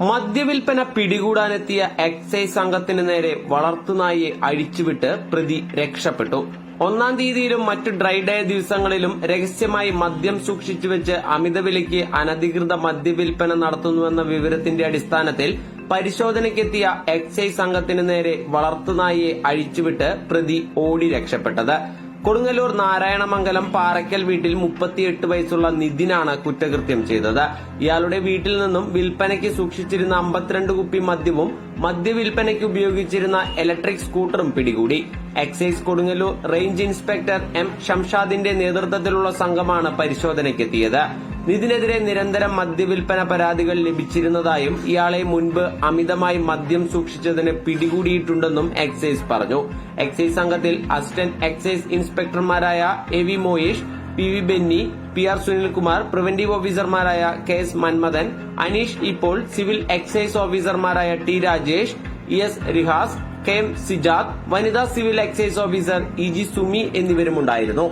മദ്യവിൽപ്പന പിടികൂടാനെത്തിയ എക്സൈസ് സംഘത്തിന് നേരെ വളർത്തുനായെ അഴിച്ചുവിട്ട് പ്രതി രക്ഷപ്പെട്ടു. ഒന്നാം തീയതിയിലും മറ്റു ഡ്രൈ ഡേ ദിവസങ്ങളിലും രഹസ്യമായി മദ്യം സൂക്ഷിച്ചു വെച്ച് അമിതവിലയ്ക്ക് അനധികൃത മദ്യവിൽപ്പന നടത്തുന്നുവെന്ന വിവരത്തിന്റെ അടിസ്ഥാനത്തിൽ പരിശോധനയ്ക്കെത്തിയ എക്സൈസ് സംഘത്തിന് നേരെ വളർത്തുനായെ അഴിച്ചുവിട്ട് പ്രതി ഓടി രക്ഷപ്പെട്ടത്. കൊടുങ്ങല്ലൂർ നാരായണമംഗലം പാറയ്ക്കൽ വീട്ടിൽ മുപ്പത്തിയെട്ട് വയസ്സുള്ള നിതിനാണ് കുറ്റകൃത്യം ചെയ്തത്. ഇയാളുടെ വീട്ടിൽ നിന്നും വിൽപ്പനയ്ക്ക് സൂക്ഷിച്ചിരുന്ന അമ്പത്തിരണ്ട് കുപ്പി മദ്യവും മദ്യവിൽപ്പനയ്ക്ക് ഉപയോഗിച്ചിരുന്ന ഇലക്ട്രിക് സ്കൂട്ടറും പിടികൂടി. Excise Kodungallur range inspector M ഷംഷാദിന്റെ നേതൃത്വത്തിലുള്ള സംഘമാണ് പരിശോധനയ്ക്കെത്തിയത്. ഇതിനെതിരെ നിരന്തരം മദ്യവിൽപ്പന പരാതികൾ ലഭിച്ചിരുന്നതായും ഇയാളെ മുൻപ് അമിതമായി മദ്യം സൂക്ഷിച്ചതിന് പിടികൂടിയിട്ടുണ്ടെന്നും എക്സൈസ് പറഞ്ഞു. എക്സൈസ് സംഘത്തിൽ assistant excise ഇൻസ്പെക്ടർമാരായ A V Moyesh P V Benny P R Sunilkumar preventive ഓഫീസർമാരായ കെ എസ് മന്മഥൻ അനീഷ് ഇപ്പോൾ സിവിൽ എക്സൈസ് ഓഫീസർമാരായ T Rajesh E S Rihas K M Sijad വനിതാ civil excise officer E G Sumi എന്നിവരുമുണ്ടായിരുന്നു.